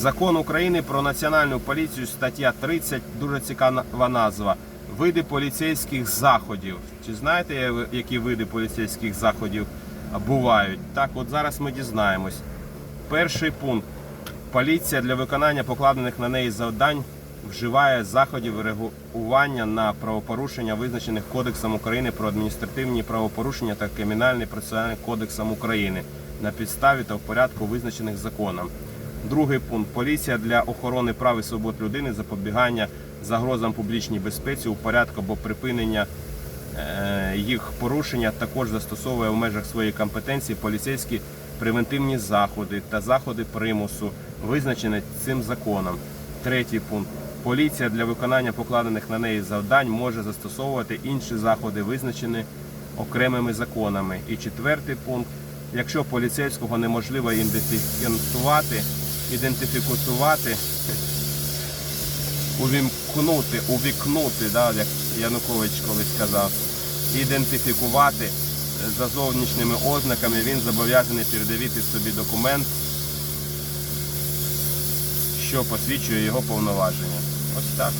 Закон України про національну поліцію, стаття 30, дуже цікава назва. Види поліцейських заходів. Чи знаєте, які види поліцейських заходів бувають? Так, от зараз ми дізнаємось. Перший пункт. Поліція для виконання покладених на неї завдань вживає заходів реагування на правопорушення, визначених Кодексом України про адміністративні правопорушення та Кримінальний процесуальний кодексом України на підставі та в порядку, визначених законом. Другий пункт. Поліція для охорони прав і свобод людини, запобігання загрозам публічній безпеці у порядку або припинення е, їх порушення також застосовує в межах своєї компетенції поліцейські превентивні заходи та заходи примусу, визначені цим законом. Третій пункт. Поліція для виконання покладених на неї завдань може застосовувати інші заходи, визначені окремими законами. І четвертий пункт. Якщо поліцейського неможливо ідентифікувати, ідентифікувати, увімкнути, увікнути, да, як Янукович колись сказав, ідентифікувати е, за зовнішніми ознаками, він зобов'язаний передавити собі документ, що посвідчує його повноваження. Ось так.